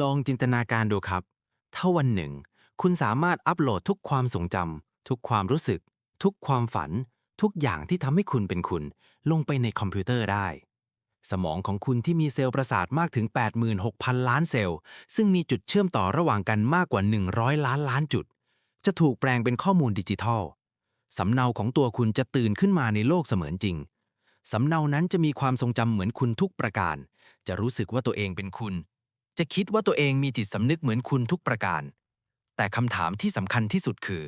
ลองจินตนาการดูครับ ถ้าวันหนึ่ง คุณสามารถอัปโหลดทุกความทรงจำทุกความรู้สึก ทุกความฝัน ทุกอย่างที่ทำให้คุณเป็นคุณ ลงไปในคอมพิวเตอร์ได้ สมองของคุณที่มีเซลล์ประสาทมากถึง 86,000 ล้านเซลล์ ซึ่งมีจุดเชื่อมต่อระหว่างกันมากกว่า 100 ล้านล้านจุด จะถูกแปลงเป็นข้อมูลดิจิทัลสำเนาของตัวคุณจะตื่นขึ้นมาในโลกเสมือนจริง สำเนานั้นจะมีความทรงจำเหมือนคุณทุกประการ จะรู้สึกว่าตัวเองเป็นคุณ จะคิดว่าตัวเองมีจิตสำนึกเหมือนคุณทุกประการ แต่คำถามที่สำคัญที่สุดคือ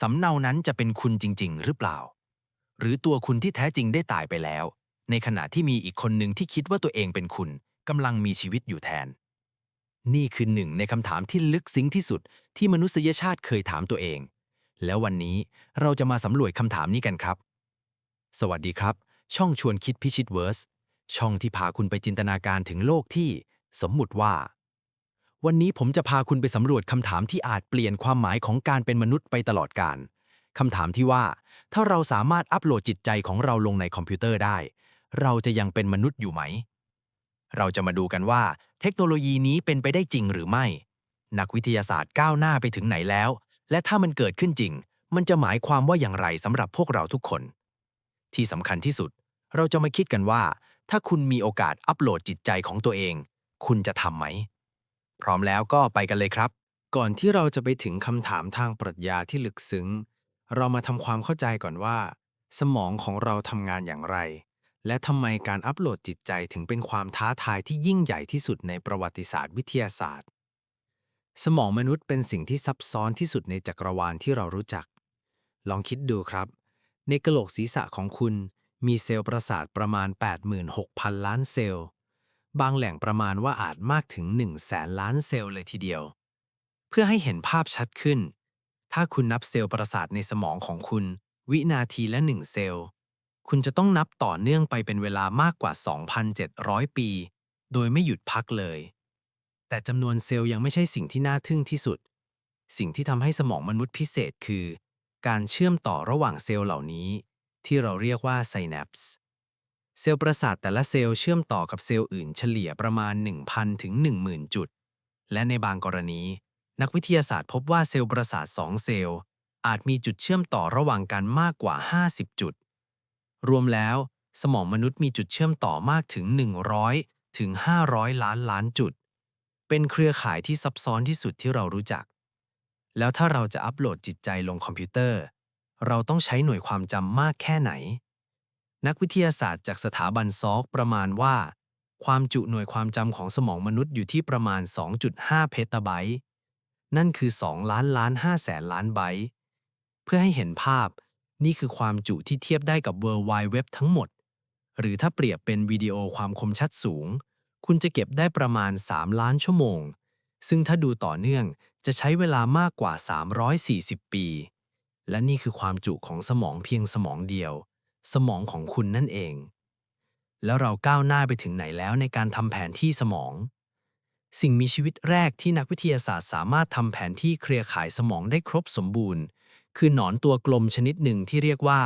สำเนานั้นจะเป็นคุณจริง ๆ หรือเปล่า หรือตัวคุณที่แท้จริงได้ตายไปแล้ว ในขณะที่มีอีกคนหนึ่งที่คิดว่าตัวเองเป็นคุณกำลังมีชีวิตอยู่แทน นี่คือหนึ่งในคำถามที่ลึกซึ้งที่สุดที่มนุษยชาติเคยถามตัวเอง แล้ววันนี้เราจะมาสำรวจคำถามนี้กันครับ สวัสดีครับ ช่องชวนคิดพิชิตเวิร์สช่องที่พาคุณไปจินตนาการถึงโลกที่ สมมุติว่า วันนี้ผมจะพาคุณไปสำรวจคำถามที่อาจเปลี่ยนความหมายของการเป็นมนุษย์ไปตลอดกาลคำถามที่ว่า ถ้าเราสามารถอัปโหลดจิตใจของเราลงในคอมพิวเตอร์ได้ เราจะยังเป็นมนุษย์อยู่ไหม เราจะมาดูกันว่า เทคโนโลยีนี้เป็นไปได้จริงหรือไม่ นักวิทยาศาสตร์ก้าวหน้าไปถึงไหนแล้ว และถ้ามันเกิดขึ้นจริง มันจะหมายความว่าอย่างไรสำหรับพวกเราทุกคน ที่สำคัญที่สุด เราจะมาคิดกันว่า ถ้าคุณมีโอกาสอัปโหลดจิตใจของตัวเอง คุณจะทำไหม พร้อมแล้วก็ไปกันเลยครับ ก่อนที่เราจะไปถึงคำถามทางปรัชญาที่ลึกซึ้ง เรามาทำความเข้าใจก่อนว่า สมองของเราทำงานอย่างไร และทำไมการอัปโหลดจิตใจถึงเป็นความท้าทายที่ยิ่งใหญ่ที่สุดในประวัติศาสตร์วิทยาศาสตร์ สมองมนุษย์เป็นสิ่งที่ซับซ้อนที่สุดในจักรวาลที่เรารู้จัก ลองคิดดูครับ ในกระโหลกศีรษะของคุณมีเซลล์ประสาทประมาณ 86,000 ล้านเซลล์ บางแหล่งประมาณว่าอาจมากถึง1 0 0 0 0แสนล้านเซลล์เลยทีเดียว เพื่อให้เห็นภาพชัดขึ้น ถ้าคุณนับเซลล์ประสาทในสมองของคุณ วินาทีละ 1 เซลล์ คุณจะต้องนับต่อเนื่องไปเป็นเวลามากกว่า 2,700 ปี โดยไม่หยุดพักเลย แต่จำนวนเซลล์ยังไม่ใช่สิ่งที่น่าทึ่งที่สุด สิ่งที่ทำให้สมองมนุษย์พิเศษคือ การเชื่อมต่อระหว่างเซลล์เหล่านี้ ที่เราเรียกว่าไซแนปส์ เซลล์ประสาทแต่ละเซลล์เชื่อมต่อกับเซลล์อื่นเฉลี่ยประมาณ 1,000 ถึง 10,000 จุด และในบางกรณี นักวิทยาศาสตร์พบว่าเซลล์ประสาท 2 เซลล์ อาจมีจุดเชื่อมต่อระหว่างกันมากกว่า 50 จุด รวมแล้ว สมองมนุษย์มีจุดเชื่อมต่อมากถึง 100 ถึง 500 ล้านล้านจุด เป็นเครือข่ายที่ซับซ้อนที่สุดที่เรารู้จัก แล้วถ้าเราจะอัปโหลดจิตใจลงคอมพิวเตอร์ เราต้องใช้หน่วยความจำมากแค่ไหน นักวิทยาศาสตร์จากสถาบันซอกประมาณว่า ความจุหน่วยความจำของสมองมนุษย์อยู่ที่ประมาณ 2.5 เพตาไบต์นั่นคือ 2 ล้านล้าน5แสนล้านไบต์เพื่อให้เห็นภาพ นี่คือความจุที่เทียบได้กับ World Wide Web ทั้งหมด หรือถ้าเปรียบเป็นวิดีโอความคมชัดสูง คุณจะเก็บได้ประมาณ 3 ล้านชั่วโมง ซึ่งถ้าดูต่อเนื่องจะใช้เวลามากกว่า 340 ปี และนี่คือความจุของสมองเพียงสมองเดียว สมองของคุณนั่นเอง แล้วเราก้าวหน้าไปถึงไหนแล้วในการทำแผนที่สมอง สิ่งมีชีวิตแรกที่นักวิทยาศาสตร์สามารถทำแผนที่เครือข่ายสมองได้ครบสมบูรณ์ คือหนอนตัวกลมชนิดหนึ่งที่เรียกว่า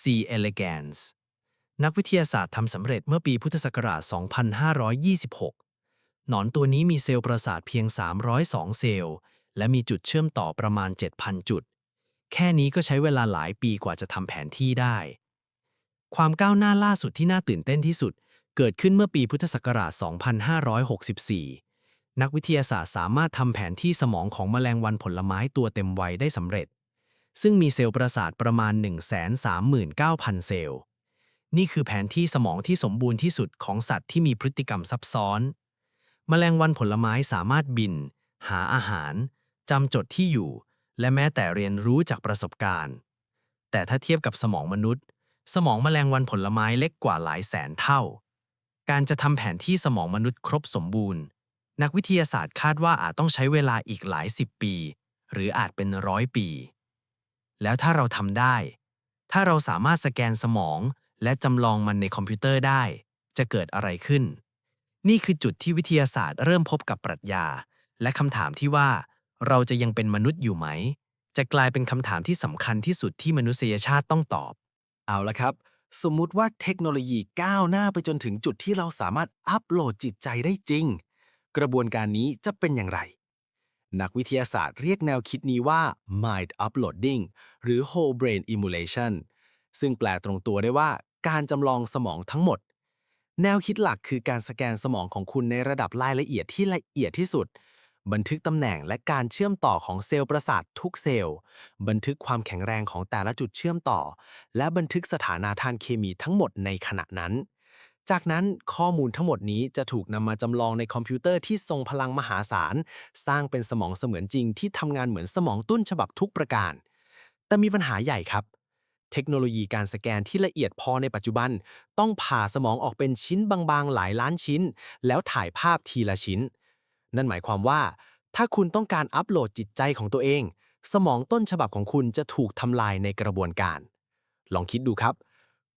C. elegans นักวิทยาศาสตร์ทำสำเร็จเมื่อปีพุทธศักราช 2526 หนอนตัวนี้มีเซลล์ประสาทเพียง 302 เซลล์ และมีจุดเชื่อมต่อประมาณ 7,000 จุด แค่นี้ก็ใช้เวลาหลายปีกว่าจะทำแผนที่ได้ ความก้าวหน้าล่าสุดที่น่าตื่นเต้นที่สุด เกิดขึ้นเมื่อปีพุทธศักราช 2564 นักวิทยาศาสตร์สามารถทำแผนที่สมองของแมลงวันผลไม้ตัวเต็มวัยได้สำเร็จ ซึ่งมีเซลล์ประสาทประมาณ 139,000 เซลล์ นี่คือแผนที่สมองที่สมบูรณ์ที่สุดของสัตว์ที่มีพฤติกรรมซับซ้อน แมลงวันผลไม้สามารถบิน หาอาหารจำจดที่อยู่ และแม้แต่เรียนรู้จากประสบการณ์ แต่ถ้าเทียบกับสมองมนุษย์ สมองแมลงวันผลไม้เล็กกว่าหลายแสนเท่า การจะทำแผนที่สมองมนุษย์ครบสมบูรณ์ นักวิทยาศาสตร์คาดว่าอาจต้องใช้เวลาอีกหลายสิบปี หรืออาจเป็นร้อยปี แล้วถ้าเราทำได้ ถ้าเราสามารถสแกนสมองและจำลองมันในคอมพิวเตอร์ได้ จะเกิดอะไรขึ้น นี่คือจุดที่วิทยาศาสตร์เริ่มพบกับปรัชญา และคำถามที่ว่า เราจะยังเป็นมนุษย์อยู่ไหม จะกลายเป็นคำถามที่สำคัญที่สุดที่มนุษยชาติต้องตอบ เอาละครับ สมมุติว่าเทคโนโลยีก้าวหน้าไปจนถึงจุดที่เราสามารถอัปโหลดจิตใจได้จริง กระบวนการนี้จะเป็นอย่างไร นักวิทยาศาสตร์เรียกแนวคิดนี้ว่า mind uploading หรือ whole brain emulation ซึ่งแปลตรงตัวได้ว่าการจำลองสมองทั้งหมด แนวคิดหลักคือการสแกนสมองของคุณในระดับรายละเอียดที่ละเอียดที่สุด บันทึกตำแหน่งและการเชื่อมต่อของเซลล์ประสาททุกเซลล์ บันทึกความแข็งแรงของแต่ละจุดเชื่อมต่อ และบันทึกสถานะทางเคมีทั้งหมดในขณะนั้น จากนั้นข้อมูลทั้งหมดนี้จะถูกนำมาจำลองในคอมพิวเตอร์ที่ทรงพลังมหาศาล สร้างเป็นสมองเสมือนจริงที่ทำงานเหมือนสมองตุ้นฉบับทุกประการ แต่มีปัญหาใหญ่ครับเทคโนโลยีการสแกนที่ละเอียดพอในปัจจุบัน ต้องผ่าสมองออกเป็นชิ้นบางๆ หลายล้านชิ้น แล้วถ่ายภาพทีละชิ้น นั่นหมายความว่า ถ้าคุณต้องการอัปโหลดจิตใจของตัวเอง สมองต้นฉบับของคุณจะถูกทำลายในกระบวนการ ลองคิดดูครับ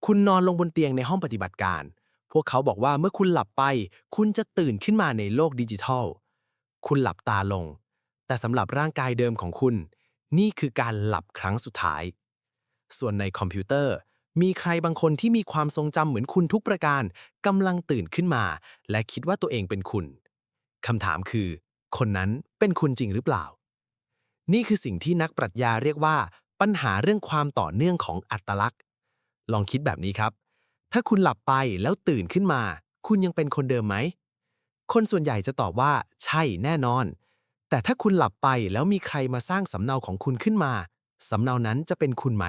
คุณนอนลงบนเตียงในห้องปฏิบัติการ พวกเขาบอกว่าเมื่อคุณหลับไป คุณจะตื่นขึ้นมาในโลกดิจิทัล คุณหลับตาลง แต่สำหรับร่างกายเดิมของคุณ นี่คือการหลับครั้งสุดท้าย ส่วนในคอมพิวเตอร์มีใครบางคนที่มีความทรงจำเหมือนคุณทุกประการกำลังตื่นขึ้นมา และคิดว่าตัวเองเป็นคุณ คำถามคือ คนนั้นเป็นคุณจริงหรือเปล่า นี่คือสิ่งที่นักปรัชญาเรียกว่า ปัญหาเรื่องความต่อเนื่องของอัตลักษณ์ ลองคิดแบบนี้ครับ ถ้าคุณหลับไปแล้วตื่นขึ้นมา คุณยังเป็นคนเดิมไหม คนส่วนใหญ่จะตอบว่า ใช่แน่นอน แต่ถ้าคุณหลับไปแล้วมีใครมาสร้างสำเนาของคุณขึ้นมาสำเนานั้นจะเป็นคุณไหม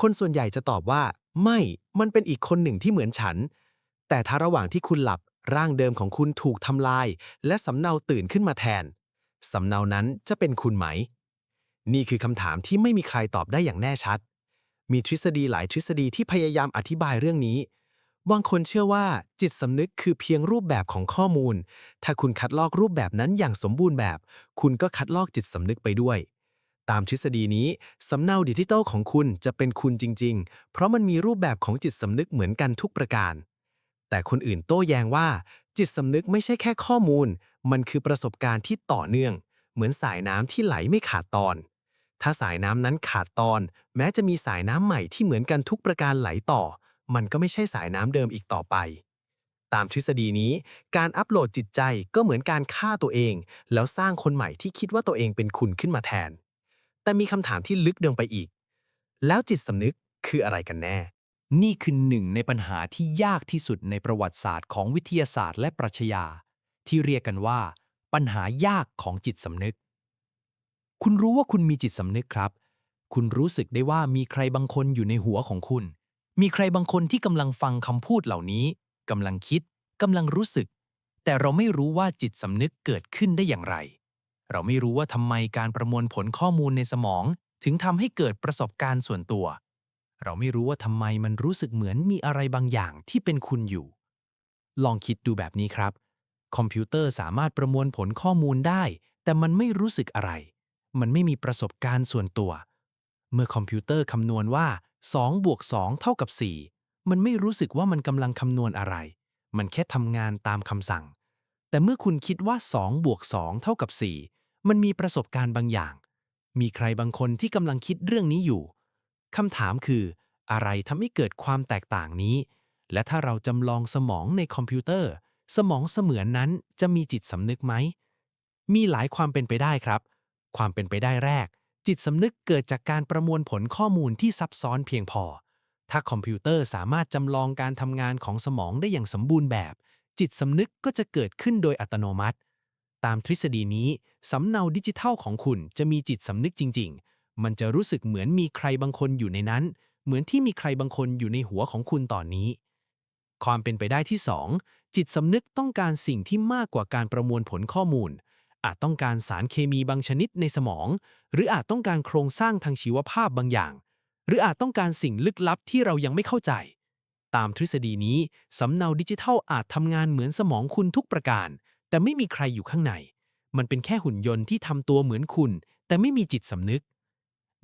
คนส่วนใหญ่จะตอบว่า ไม่ มันเป็นอีกคนหนึ่งที่เหมือนฉัน แต่ถ้าระหว่างที่คุณหลับ ร่างเดิมของคุณถูกทำลาย และสำเนาตื่นขึ้นมาแทน สำเนานั้นจะเป็นคุณไหม นี่คือคำถามที่ไม่มีใครตอบได้อย่างแน่ชัด มีทฤษฎีหลายทฤษฎีที่พยายามอธิบายเรื่องนี้ บางคนเชื่อว่าจิตสำนึกคือเพียงรูปแบบของข้อมูล ถ้าคุณคัดลอกรูปแบบนั้นอย่างสมบูรณ์แบบ คุณก็คัดลอกจิตสำนึกไปด้วยตามทฤษฎีนี้ สำเนาดิจิทัลของคุณจะเป็นคุณจริง ๆ เพราะมันมีรูปแบบของจิตสำนึกเหมือนกันทุกประการ แต่คนอื่นโต้แย้งว่า จิตสำนึกไม่ใช่แค่ข้อมูล มันคือประสบการณ์ที่ต่อเนื่อง เหมือนสายน้ำที่ไหลไม่ขาดตอน ถ้าสายน้ำนั้นขาดตอน แม้จะมีสายน้ำใหม่ที่เหมือนกันทุกประการไหลต่อ มันก็ไม่ใช่สายน้ำเดิมอีกต่อไป ตามทฤษฎีนี้ การอัปโหลดจิตใจก็เหมือนการฆ่าตัวเอง แล้วสร้างคนใหม่ที่คิดว่าตัวเองเป็นคุณขึ้นมาแทน แต่มีคำถามที่ลึกลงไปอีก แล้วจิตสำนึกคืออะไรกันแน่ นี่คือหนึ่งในปัญหาที่ยากที่สุดในประวัติศาสตร์ของวิทยาศาสตร์และปรัชญา ที่เรียกกันว่า ปัญหายากของจิตสำนึก คุณรู้ว่าคุณมีจิตสำนึกครับ คุณรู้สึกได้ว่ามีใครบางคนอยู่ในหัวของคุณ มีใครบางคนที่กำลังฟังคำพูดเหล่านี้กำลังคิดกำลังรู้สึก แต่เราไม่รู้ว่าจิตสำนึกเกิดขึ้นได้อย่างไร เราไม่รู้ว่าทำไมการประมวลผลข้อมูลในสมอง ถึงทำให้เกิดประสบการณ์ส่วนตัว เราไม่รู้ว่าทำไมมันรู้สึกเหมือนมีอะไรบางอย่างที่เป็นคุณอยู่ ลองคิดดูแบบนี้ครับ คอมพิวเตอร์สามารถประมวลผลข้อมูลได้ แต่มันไม่รู้สึกอะไร มันไม่มีประสบการณ์ส่วนตัว เมื่อคอมพิวเตอร์คำนวณว่า2บวก2เท่ากับ 4 มันไม่รู้สึกว่ามันกำลังคำนวณอะไร มันแค่ทำงานตามคำสั่ง แต่เมื่อคุณคิดว่า2บวก2เท่ากับ 4 มันมีประสบการณ์บางอย่าง มีใครบางคนที่กำลังคิดเรื่องนี้อยู่ คำถามคือ อะไรทำให้เกิดความแตกต่างนี้ และถ้าเราจำลองสมองในคอมพิวเตอร์ สมองเสมือนนั้นจะมีจิตสำนึกไหม มีหลายความเป็นไปได้ครับ ความเป็นไปได้แรก จิตสำนึกเกิดจากการประมวลผลข้อมูลที่ซับซ้อนเพียงพอ ถ้าคอมพิวเตอร์สามารถจำลองการทำงานของสมองได้อย่างสมบูรณ์แบบ จิตสำนึกก็จะเกิดขึ้นโดยอัตโนมัติ ตามทฤษฎีนี้สำเนาดิจิทัลของคุณจะมีจิตสำนึกจริง ๆ มันจะรู้สึกเหมือนมีใครบางคนอยู่ในนั้น เหมือนที่มีใครบางคนอยู่ในหัวของคุณตอนนี้ ความเป็นไปได้ที่ 2 จิตสำนึกต้องการสิ่งที่มากกว่าการประมวลผลข้อมูล อาจต้องการสารเคมีบางชนิดในสมอง หรืออาจต้องการโครงสร้างทางชีวภาพบางอย่าง หรืออาจต้องการสิ่งลึกลับที่เรายังไม่เข้าใจ ตามทฤษฎีนี้สำเนาดิจิทัลอาจทำงานเหมือนสมองคุณทุกประการ แต่ไม่มีใครอยู่ข้างใน มันเป็นแค่หุ่นยนต์ที่ทำตัวเหมือนคุณ แต่ไม่มีจิตสำนึก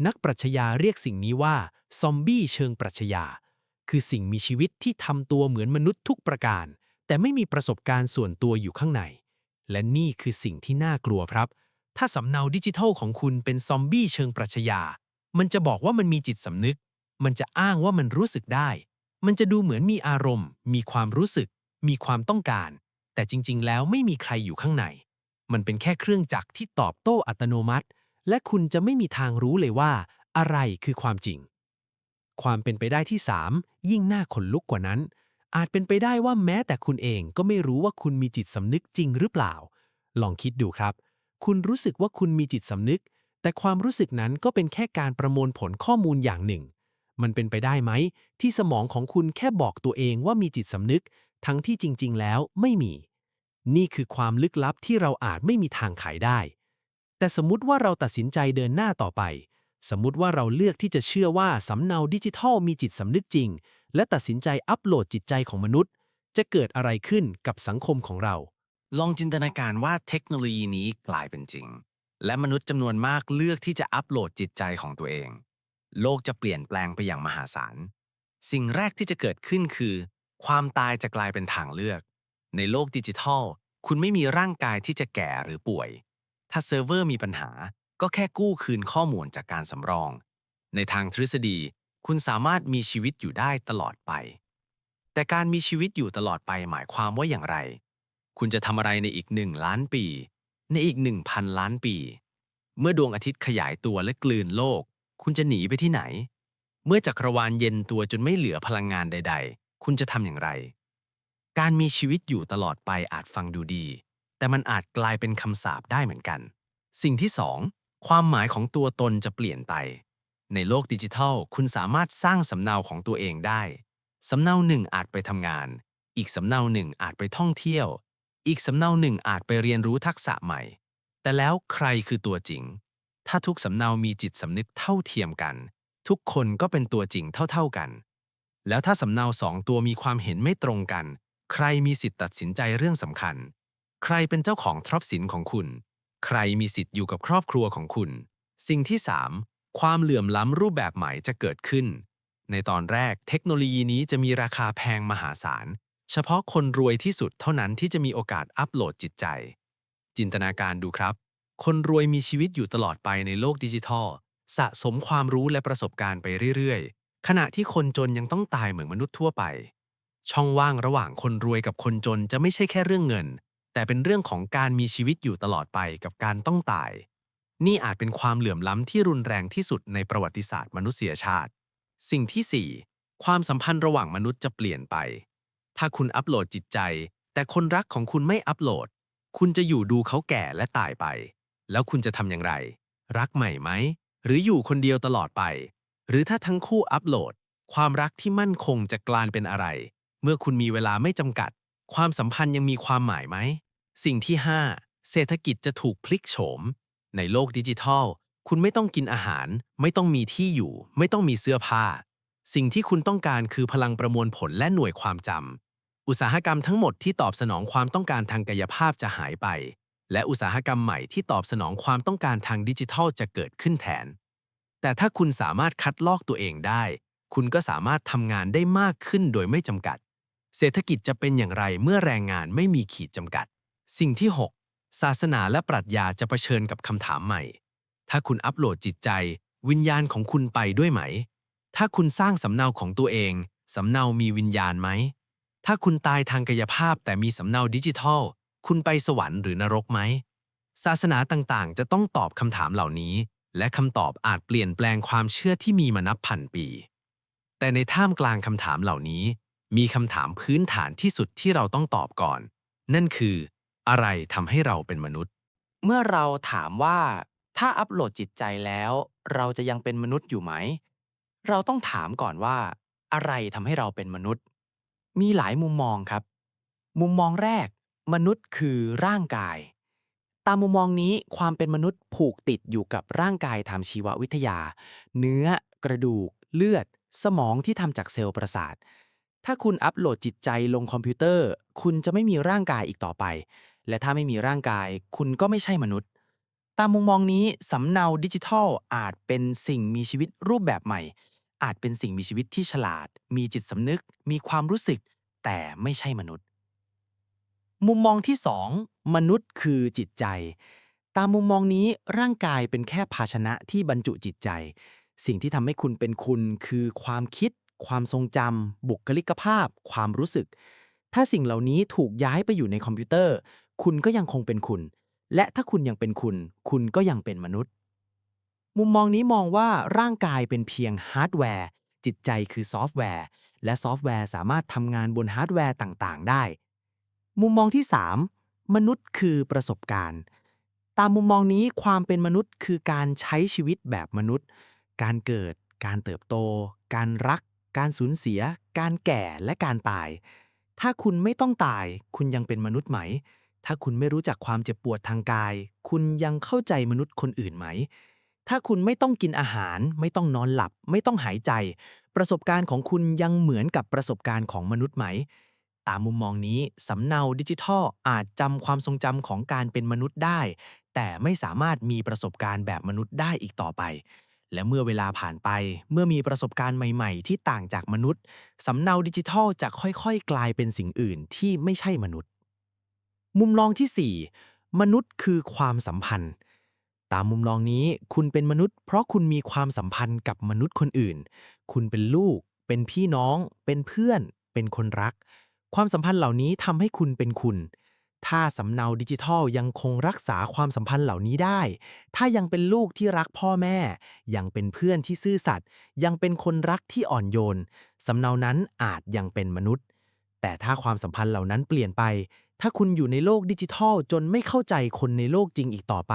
นักปรัชญาเรียกสิ่งนี้ว่าซอมบี้เชิงปรัชญา คือสิ่งมีชีวิตที่ทำตัวเหมือนมนุษย์ทุกประการ แต่ไม่มีประสบการณ์ส่วนตัวอยู่ข้างใน และนี่คือสิ่งที่น่ากลัวครับ ถ้าสำเนาดิจิทัลของคุณเป็นซอมบี้เชิงปรัชญา มันจะบอกว่ามันมีจิตสำนึก มันจะอ้างว่ามันรู้สึกได้ มันจะดูเหมือนมีอารมณ์ มีความรู้สึก มีความต้องการ แต่จริง ๆ แล้วไม่มีใครอยู่ข้างใน มันเป็นแค่เครื่องจักรที่ตอบโต้อัตโนมัติ และคุณจะไม่มีทางรู้เลยว่า อะไรคือความจริง ความเป็นไปได้ที่ 3 ยิ่งน่าขนลุกกว่านั้น อาจเป็นไปได้ว่าแม้แต่คุณเองก็ไม่รู้ว่าคุณมีจิตสำนึกจริงหรือเปล่า ลองคิดดูครับ คุณรู้สึกว่าคุณมีจิตสำนึก แต่ความรู้สึกนั้นก็เป็นแค่การประมวลผลข้อมูลอย่างหนึ่ง มันเป็นไปได้ไหม ที่สมองของคุณแค่บอกตัวเองว่ามีจิตสำนึก ทั้งที่จริง ๆ แล้วไม่มี นี่คือความลึกลับที่เราอาจไม่มีทางไขได้ แต่สมมติว่าเราตัดสินใจเดินหน้าต่อไป สมมติว่าเราเลือกที่จะเชื่อว่าสำเนาดิจิทัลมีจิตสำนึกจริง และตัดสินใจอัปโหลดจิตใจของมนุษย์ จะเกิดอะไรขึ้นกับสังคมของเรา ลองจินตนาการว่าเทคโนโลยีนี้กลายเป็นจริง และมนุษย์จำนวนมากเลือกที่จะอัปโหลดจิตใจของตัวเอง โลกจะเปลี่ยนแปลงไปอย่างมหาศาล สิ่งแรกที่จะเกิดขึ้นคือ ความตายจะกลายเป็นทางเลือก ในโลกดิจิทัล คุณไม่มีร่างกายที่จะแก่หรือป่วย ถ้าเซิร์ฟเวอร์มีปัญหา ก็แค่กู้คืนข้อมูลจากการสำรอง ในทางทฤษฎี คุณสามารถมีชีวิตอยู่ได้ตลอดไป แต่การมีชีวิตอยู่ตลอดไปหมายความว่าอย่างไร คุณจะทำอะไรในอีกหนึ่งล้านปี ในอีกหนึ่งพันล้านปี เมื่อดวงอาทิตย์ขยายตัวและกลืนโลก คุณจะหนีไปที่ไหน เมื่อจักรวาลเย็นตัวจนไม่เหลือพลังงานใด ๆ คุณจะทำอย่างไร การมีชีวิตอยู่ตลอดไปอาจฟังดูดี แต่มันอาจกลายเป็นคำสาปได้เหมือนกัน สิ่งที่สองความหมายของตัวตนจะเปลี่ยนไป ในโลกดิจิทัล คุณสามารถสร้างสำเนาของตัวเองได้ สำเนาหนึ่งอาจไปทำงาน อีกสำเนาหนึ่งอาจไปท่องเที่ยว อีกสำเนาหนึ่งอาจไปเรียนรู้ทักษะใหม่ แต่แล้วใครคือตัวจริง ถ้าทุกสำเนามีจิตสำนึกเท่าเทียมกัน ทุกคนก็เป็นตัวจริงเท่าๆกัน แล้วถ้าสำเนาสองตัวมีความเห็นไม่ตรงกัน ใครมีสิทธิ์ตัดสินใจเรื่องสำคัญ ใครเป็นเจ้าของทรัพย์สินของคุณ ใครมีสิทธิ์อยู่กับครอบครัวของคุณ สิ่งที่ 3 ความเหลื่อมล้ำรูปแบบใหม่จะเกิดขึ้น ในตอนแรกเทคโนโลยีนี้จะมีราคาแพงมหาศาล เฉพาะคนรวยที่สุดเท่านั้นที่จะมีโอกาสอัปโหลดจิตใจ จินตนาการดูครับ คนรวยมีชีวิตอยู่ตลอดไปในโลกดิจิทัล สะสมความรู้และประสบการณ์ไปเรื่อยๆ ขณะที่คนจนยังต้องตายเหมือนมนุษย์ทั่วไป ช่องว่างระหว่างคนรวยกับคนจนจะไม่ใช่แค่เรื่องเงิน แต่เป็นเรื่องของการมีชีวิตอยู่ตลอดไปกับการต้องตาย นี่อาจเป็นความเหลื่อมล้ำที่รุนแรงที่สุดในประวัติศาสตร์มนุษยชาติ สิ่งที่ 4 ความสัมพันธ์ระหว่างมนุษย์จะเปลี่ยนไป ถ้าคุณอัปโหลดจิตใจ แต่คนรักของคุณไม่อัปโหลด คุณจะอยู่ดูเขาแก่และตายไป แล้วคุณจะทำอย่างไร รักใหม่ไหม หรืออยู่คนเดียวตลอดไป หรือถ้าทั้งคู่อัปโหลด ความรักที่มั่นคงจะกลายเป็นอะไร เมื่อคุณมีเวลาไม่จำกัด ความสัมพันธ์ยังมีความหมายไหม สิ่งที่ 5 เศรษฐกิจจะถูกพลิกโฉม ในโลกดิจิทัล คุณไม่ต้องกินอาหาร ไม่ต้องมีที่อยู่ ไม่ต้องมีเสื้อผ้า สิ่งที่คุณต้องการคือพลังประมวลผลและหน่วยความจำ อุตสาหกรรมทั้งหมดที่ตอบสนองความต้องการทางกายภาพจะหายไป และอุตสาหกรรมใหม่ที่ตอบสนองความต้องการทางดิจิทัลจะเกิดขึ้นแทน แต่ถ้าคุณสามารถคัดลอกตัวเองได้ คุณก็สามารถทำงานได้มากขึ้นโดยไม่จำกัด เศรษฐกิจจะเป็นอย่างไรเมื่อแรงงานไม่มีขีดจำกัด สิ่งที่ 6 ศาสนาและปรัชญาจะเผชิญกับคำถามใหม่ ถ้าคุณอัปโหลดจิตใจ วิญญาณของคุณไปด้วยไหม ถ้าคุณสร้างสำเนาของตัวเองสำเนามีวิญญาณไหม ถ้าคุณตายทางกายภาพแต่มีสำเนาดิจิทัล คุณไปสวรรค์หรือนรกไหม ศาสนาต่างๆ จะต้องตอบคำถามเหล่านี้ และคำตอบอาจเปลี่ยนแปลงความเชื่อที่มีมานับพันปี แต่ในท่ามกลางคำถามเหล่านี้ มีคำถามพื้นฐานที่สุดที่เราต้องตอบก่อน นั่นคือ อะไรทำให้เราเป็นมนุษย์ เมื่อเราถามว่าถ้าอัปโหลดจิตใจแล้ว เราจะยังเป็นมนุษย์อยู่ไหม เราต้องถามก่อนว่า อะไรทำให้เราเป็นมนุษย์ มีหลายมุมมองครับ มุมมองแรก มนุษย์คือร่างกาย ตามมุมมองนี้ความเป็นมนุษย์ผูกติดอยู่กับร่างกายทางชีววิทยา เนื้อกระดูก เลือด สมองที่ทำจากเซลล์ประสาท ถ้าคุณอัปโหลดจิตใจลงคอมพิวเตอร์ คุณจะไม่มีร่างกายอีกต่อไป และถ้าไม่มีร่างกายคุณก็ไม่ใช่มนุษย์ ตามมุมมองนี้สำเนาดิจิทัลอาจเป็นสิ่งมีชีวิตรูปแบบใหม่ อาจเป็นสิ่งมีชีวิตที่ฉลาด มีจิตสำนึก มีความรู้สึก แต่ไม่ใช่มนุษย์ มุมมองที่ 2 มนุษย์คือจิตใจ ตามมุมมองนี้ร่างกายเป็นแค่ภาชนะที่บรรจุจิตใจ สิ่งที่ทำให้คุณเป็นคุณคือความคิด ความทรงจำบุคลิกภาพ ความรู้สึก ถ้าสิ่งเหล่านี้ถูกย้ายไปอยู่ในคอมพิวเตอร์ คุณก็ยังคงเป็นคุณ และถ้าคุณยังเป็นคุณ คุณก็ยังเป็นมนุษย์ มุมมองนี้มองว่าร่างกายเป็นเพียงฮาร์ดแวร์ จิตใจคือซอฟต์แวร์ และซอฟต์แวร์สามารถทำงานบนฮาร์ดแวร์ต่างๆ ได้ มุมมองที่ 3 มนุษย์คือประสบการณ์ ตามมุมมองนี้ความเป็นมนุษย์คือการใช้ชีวิตแบบมนุษย์ การเกิด การเติบโต การรัก การสูญเสีย การแก่และการตาย ถ้าคุณไม่ต้องตาย คุณยังเป็นมนุษย์ไหม ถ้าคุณไม่รู้จักความเจ็บปวดทางกาย คุณยังเข้าใจมนุษย์คนอื่นไหม ถ้าคุณไม่ต้องกินอาหาร ไม่ต้องนอนหลับ ไม่ต้องหายใจ ประสบการณ์ของคุณยังเหมือนกับประสบการณ์ของมนุษย์ไหม ตามมุมมองนี้ สำเนาดิจิทัลอาจจำความทรงจำของการเป็นมนุษย์ได้ แต่ไม่สามารถมีประสบการณ์แบบมนุษย์ได้อีกต่อไป และเมื่อเวลาผ่านไป เมื่อมีประสบการณ์ใหม่ ๆ ที่ต่างจากมนุษย์ สำเนาดิจิทัลจะค่อยๆ กลายเป็นสิ่งอื่นที่ไม่ใช่มนุษย์ มุมมองที่ 4 มนุษย์คือความสัมพันธ์ ตามมุมมองนี้คุณเป็นมนุษย์ เพราะคุณมีความสัมพันธ์กับมนุษย์คนอื่น คุณเป็นลูก เป็นพี่น้อง เป็นเพื่อน เป็นคนรัก ความสัมพันธ์เหล่านี้ทำให้คุณเป็นคุณ ถ้าสำเนาดิจิทัลยังคงรักษาความสัมพันธ์เหล่านี้ได้ ถ้ายังเป็นลูกที่รักพ่อแม่ ยังเป็นเพื่อนที่ซื่อสัตย์ ยังเป็นคนรักที่อ่อนโยน สำเนานั้นอาจยังเป็นมนุษย์ แต่ถ้าความสัมพันธ์เหล่านั้นเปลี่ยนไป ถ้าคุณอยู่ในโลกดิจิทัล จนไม่เข้าใจคนในโลกจริงอีกต่อไป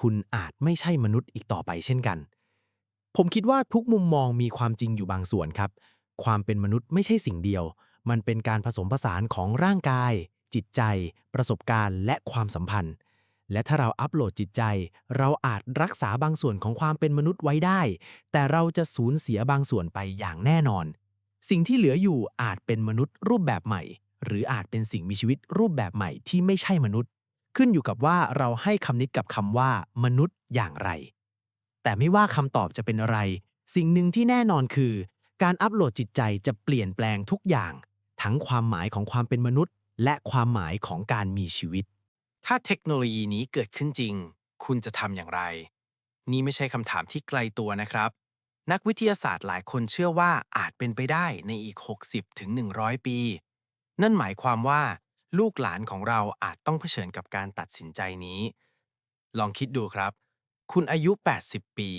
คุณอาจไม่ใช่มนุษย์อีกต่อไปเช่นกัน ผมคิดว่าทุกมุมมองมีความจริงอยู่บางส่วนครับ ความเป็นมนุษย์ไม่ใช่สิ่งเดียว มันเป็นการผสมผสานของร่างกาย จิตใจ ประสบการณ์และความสัมพันธ์ และถ้าเราอัปโหลดจิตใจ เราอาจรักษาบางส่วนของความเป็นมนุษย์ไว้ได้ แต่เราจะสูญเสียบางส่วนไปอย่างแน่นอน สิ่งที่เหลืออยู่อาจเป็นมนุษย์รูปแบบใหม่ หรืออาจเป็นสิ่งมีชีวิตรูปแบบใหม่ที่ไม่ใช่มนุษย์ ขึ้นอยู่กับว่าเราให้คำนิดกับคำว่ามนุษย์อย่างไร แต่ไม่ว่าคำตอบจะเป็นอะไร สิ่งหนึ่งที่แน่นอนคือ การอัปโหลดจิตใจจะเปลี่ยนแปลงทุกอย่าง ทั้งความหมายของความเป็นมนุษย์ และความหมายของการมีชีวิต ถ้าเทคโนโลยีนี้เกิดขึ้นจริง คุณจะทำอย่างไร นี่ไม่ใช่คำถามที่ไกลตัวนะครับ นักวิทยาศาสตร์หลายคนเชื่อว่าอาจเป็นไปได้ในอีก 60ถึง100 ปี นั่นหมายความว่า ลูกหลานของเราอาจต้องเผชิญกับการตัดสินใจนี้ ลองคิดดูครับ คุณอายุ 80 ปี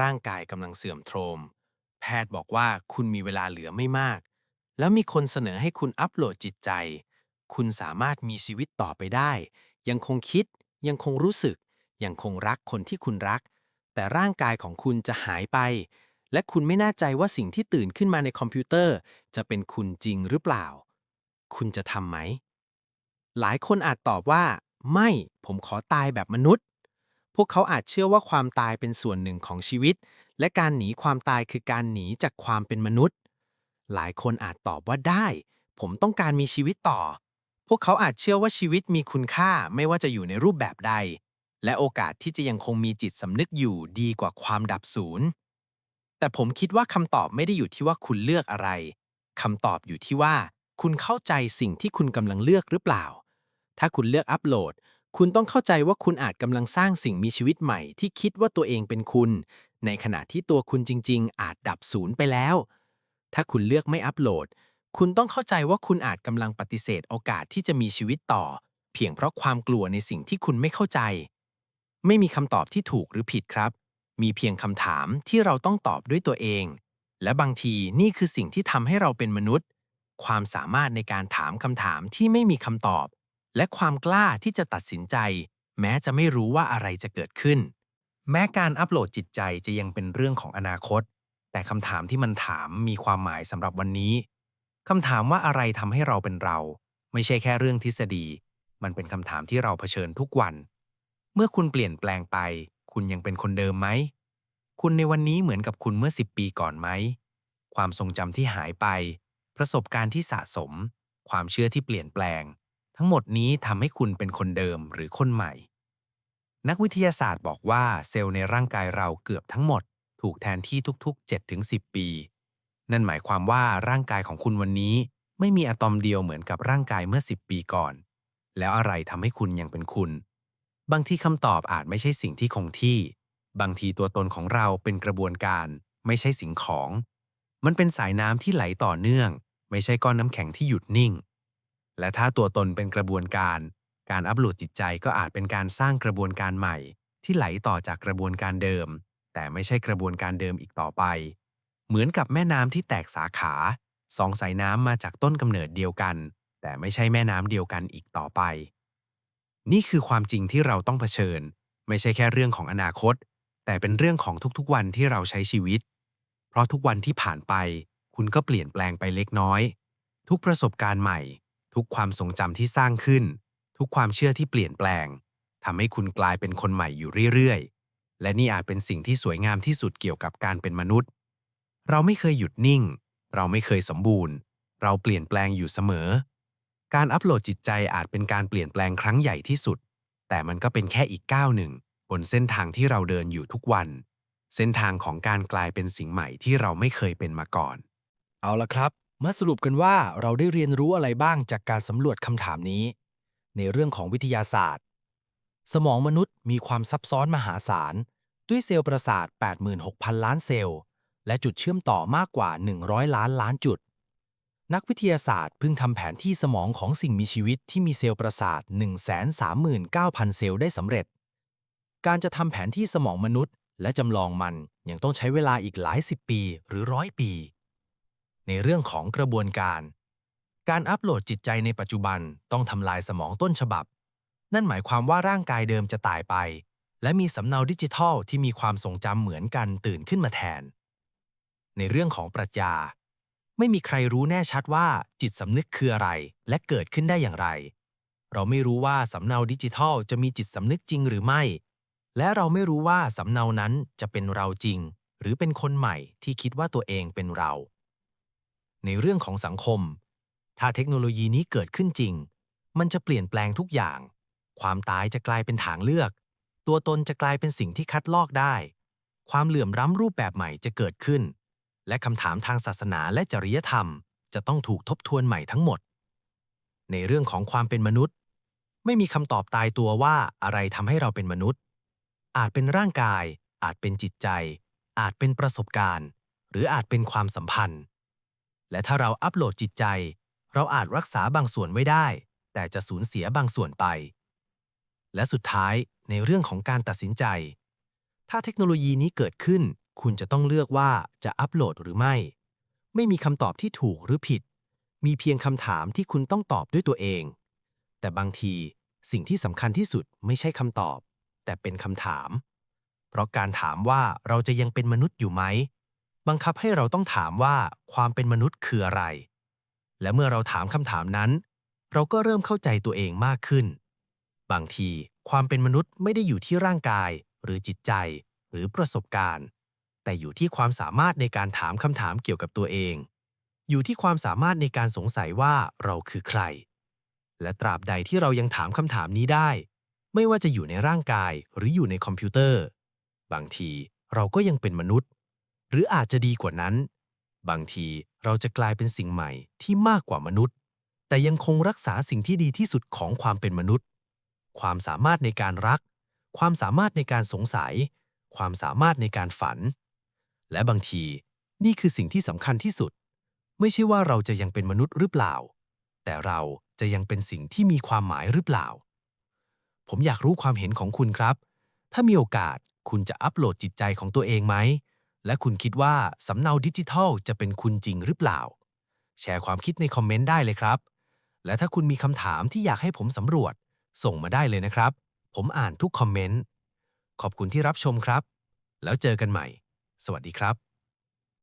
ร่างกายกำลังเสื่อมโทรม แพทย์บอกว่าคุณมีเวลาเหลือไม่มาก แล้วมีคนเสนอให้คุณอัปโหลดจิตใจ คุณสามารถมีชีวิตต่อไปได้ ยังคงคิด ยังคงรู้สึก ยังคงรักคนที่คุณรัก แต่ร่างกายของคุณจะหายไปและคุณไม่แน่ใจว่าสิ่งที่ตื่นขึ้นมาในคอมพิวเตอร์ จะเป็นคุณจริงหรือเปล่า คุณจะทำไหม หลายคนอาจตอบว่า ไม่ ผมขอตายแบบมนุษย์ พวกเขาอาจเชื่อว่าความตายเป็นส่วนหนึ่งของชีวิต และการหนีความตายคือการหนีจากความเป็นมนุษย์ หลายคนอาจตอบว่าได้ ผมต้องการมีชีวิตต่อ พวกเขาอาจเชื่อว่าชีวิตมีคุณค่าไม่ว่าจะอยู่ในรูปแบบใด และโอกาสที่จะยังคงมีจิตสำนึกอยู่ดีกว่าความดับศูนย์แต่ผมคิดว่าคำตอบไม่ได้อยู่ที่ว่าคุณเลือกอะไรคำตอบอยู่ที่ว่า คุณเข้าใจสิ่งที่คุณกำลังเลือกหรือเปล่า ถ้าคุณเลือกอัปโหลด คุณต้องเข้าใจว่าคุณอาจกำลังสร้างสิ่งมีชีวิตใหม่ที่คิดว่าตัวเองเป็นคุณ ในขณะที่ตัวคุณจริง ๆ อาจดับศูนย์ไปแล้ว ถ้าคุณเลือกไม่อัปโหลด คุณต้องเข้าใจว่าคุณอาจกำลังปฏิเสธโอกาสที่จะมีชีวิตต่อ เพียงเพราะความกลัวในสิ่งที่คุณไม่เข้าใจ ไม่มีคำตอบที่ถูกหรือผิดครับ มีเพียงคำถามที่เราต้องตอบด้วยตัวเอง และบางทีนี่คือสิ่งที่ทำให้เราเป็นมนุษย์ ความสามารถในการถามคำถามที่ไม่มีคำตอบ และความกล้าที่จะตัดสินใจ แม้จะไม่รู้ว่าอะไรจะเกิดขึ้น แม้การอัปโหลดจิตใจจะยังเป็นเรื่องของอนาคต แต่คำถามที่มันถามมีความหมายสำหรับวันนี้คำถามว่าอะไรทำให้เราเป็นเรา ไม่ใช่แค่เรื่องทฤษฎี มันเป็นคำถามที่เราเผชิญทุกวัน เมื่อคุณเปลี่ยนแปลงไป คุณยังเป็นคนเดิมไหม คุณในวันนี้เหมือนกับคุณเมื่อ 10 ปีก่อนไหม ความทรงจำที่หายไป ประสบการณ์ที่สะสม ความเชื่อที่เปลี่ยนแปลง ทั้งหมดนี้ทำให้คุณเป็นคนเดิมหรือคนใหม่ นักวิทยาศาสตร์บอกว่าเซลล์ในร่างกายเราเกือบทั้งหมด ถูกแทนที่ทุกๆ 7-10 ปี นั่นหมายความว่าร่างกายของคุณวันนี้ ไม่มีอะตอมเดียวเหมือนกับร่างกายเมื่อ 10 ปีก่อน แล้วอะไรทำให้คุณยังเป็นคุณ บางทีคำตอบอาจไม่ใช่สิ่งที่คงที่ บางทีตัวตนของเราเป็นกระบวนการ ไม่ใช่สิ่งของ มันเป็นสายน้ำที่ไหลต่อเนื่อง ไม่ใช่ก้อนน้ำแข็งที่หยุดนิ่ง และถ้าตัวตนเป็นกระบวนการ การอัปโหลดจิตใจก็อาจเป็นการสร้างกระบวนการใหม่ ที่ไหลต่อจากกระบวนการเดิม แต่ไม่ใช่กระบวนการเดิมอีกต่อไป เหมือนกับแม่น้ำที่แตกสาขาสองสายน้ำมาจากต้นกำเนิดเดียวกัน แต่ไม่ใช่แม่น้ำเดียวกันอีกต่อไป นี่คือความจริงที่เราต้องเผชิญ ไม่ใช่แค่เรื่องของอนาคต แต่เป็นเรื่องของทุกๆวันที่เราใช้ชีวิต เพราะทุกวันที่ผ่านไป คุณก็เปลี่ยนแปลงไปเล็กน้อย ทุกประสบการณ์ใหม่ ทุกความทรงจำที่สร้างขึ้น ทุกความเชื่อที่เปลี่ยนแปลงทำให้คุณกลายเป็นคนใหม่อยู่เรื่อยๆ และนี่อาจเป็นสิ่งที่สวยงามที่สุดเกี่ยวกับการเป็นมนุษย์ เราไม่เคยหยุดนิ่ง เราไม่เคยสมบูรณ์ เราเปลี่ยนแปลงอยู่เสมอ การอัปโหลดจิตใจอาจเป็นการเปลี่ยนแปลงครั้งใหญ่ที่สุด แต่มันก็เป็นแค่อีกก้าวหนึ่ง บนเส้นทางที่เราเดินอยู่ทุกวัน เส้นทางของการกลายเป็นสิ่งใหม่ที่เราไม่เคยเป็นมาก่อน เอาละครับ มาสรุปกันว่าเราได้เรียนรู้อะไรบ้างจากการสำรวจคำถามนี้ ในเรื่องของวิทยาศาสตร์ สมองมนุษย์มีความซับซ้อนมหาศาล ด้วยเซลล์ประสาท 86,000 ล้านเซลล์ และจุดเชื่อมต่อมากกว่า 100 ล้านล้านจุด นักวิทยาศาสตร์เพิ่งทำแผนที่สมองของสิ่งมีชีวิตที่มีเซลล์ประสาท 139,000 เซลล์ได้สำเร็จ การจะทำแผนที่สมองมนุษย์ และจำลองมันยังต้องใช้เวลาอีกหลายสิบปีหรือร้อยปี ในเรื่องของกระบวนการ การอัปโหลดจิตใจในปัจจุบันต้องทำลายสมองต้นฉบับ นั่นหมายความว่าร่างกายเดิมจะตายไป และมีสำเนาดิจิทัลที่มีความทรงจำเหมือนกันตื่นขึ้นมาแทน ในเรื่องของปรัชญา ไม่มีใครรู้แน่ชัดว่าจิตสำนึกคืออะไรและเกิดขึ้นได้อย่างไร เราไม่รู้ว่าสำเนาดิจิทัลจะมีจิตสำนึกจริงหรือไม่ และเราไม่รู้ว่าสำเนานั้นจะเป็นเราจริง หรือเป็นคนใหม่ที่คิดว่าตัวเองเป็นเรา ในเรื่องของสังคม ถ้าเทคโนโลยีนี้เกิดขึ้นจริง มันจะเปลี่ยนแปลงทุกอย่าง ความตายจะกลายเป็นทางเลือก ตัวตนจะกลายเป็นสิ่งที่คัดลอกได้ ความเหลื่อมล้ำรูปแบบใหม่จะเกิดขึ้น และคำถามทางศาสนาและจริยธรรม จะต้องถูกทบทวนใหม่ทั้งหมด ในเรื่องของความเป็นมนุษย์ ไม่มีคำตอบตายตัวว่าอะไรทำให้เราเป็นมนุษย์ อาจเป็นร่างกาย อาจเป็นจิตใจ อาจเป็นประสบการณ์ หรืออาจเป็นความสัมพันธ์ และถ้าเราอัปโหลดจิตใจ เราอาจรักษาบางส่วนไว้ได้ แต่จะสูญเสียบางส่วนไป และสุดท้ายในเรื่องของการตัดสินใจ ถ้าเทคโนโลยีนี้เกิดขึ้น คุณจะต้องเลือกว่าจะอัปโหลดหรือไม่ ไม่มีคำตอบที่ถูกหรือผิด มีเพียงคำถามที่คุณต้องตอบด้วยตัวเอง แต่บางทีสิ่งที่สำคัญที่สุดไม่ใช่คำตอบ แต่เป็นคำถาม เพราะการถามว่าเราจะยังเป็นมนุษย์อยู่ไหม บังคับให้เราต้องถามว่าความเป็นมนุษย์คืออะไร และเมื่อเราถามคำถามนั้น เราก็เริ่มเข้าใจตัวเองมากขึ้น บางทีความเป็นมนุษย์ไม่ได้อยู่ที่ร่างกาย หรือจิตใจ หรือประสบการณ์ แต่อยู่ที่ความสามารถในการถามคำถามเกี่ยวกับตัวเอง อยู่ที่ความสามารถในการสงสัยว่าเราคือใคร และตราบใดที่เรายังถามคำถามนี้ได้ ไม่ว่าจะอยู่ในร่างกายหรืออยู่ในคอมพิวเตอร์ บางทีเราก็ยังเป็นมนุษย์ หรืออาจจะดีกว่านั้น บางทีเราจะกลายเป็นสิ่งใหม่ที่มากกว่ามนุษย์ แต่ยังคงรักษาสิ่งที่ดีที่สุดของความเป็นมนุษย์ ความสามารถในการรัก ความสามารถในการสงสัย ความสามารถในการฝัน และบางทีนี่คือสิ่งที่สำคัญที่สุด ไม่ใช่ว่าเราจะยังเป็นมนุษย์หรือเปล่า แต่เราจะยังเป็นสิ่งที่มีความหมายหรือเปล่า ผมอยากรู้ความเห็นของคุณครับ ถ้ามีโอกาสคุณจะอัปโหลดจิตใจของตัวเองไหม และคุณคิดว่าสำเนาดิจิทัลจะเป็นคุณจริงหรือเปล่า แชร์ความคิดในคอมเมนต์ได้เลยครับ และถ้าคุณมีคำถามที่อยากให้ผมสำรวจ ส่งมาได้เลยนะครับ ผมอ่านทุกคอมเมนต์ ขอบคุณที่รับชมครับ แล้วเจอกันใหม่ สวัสดีครับ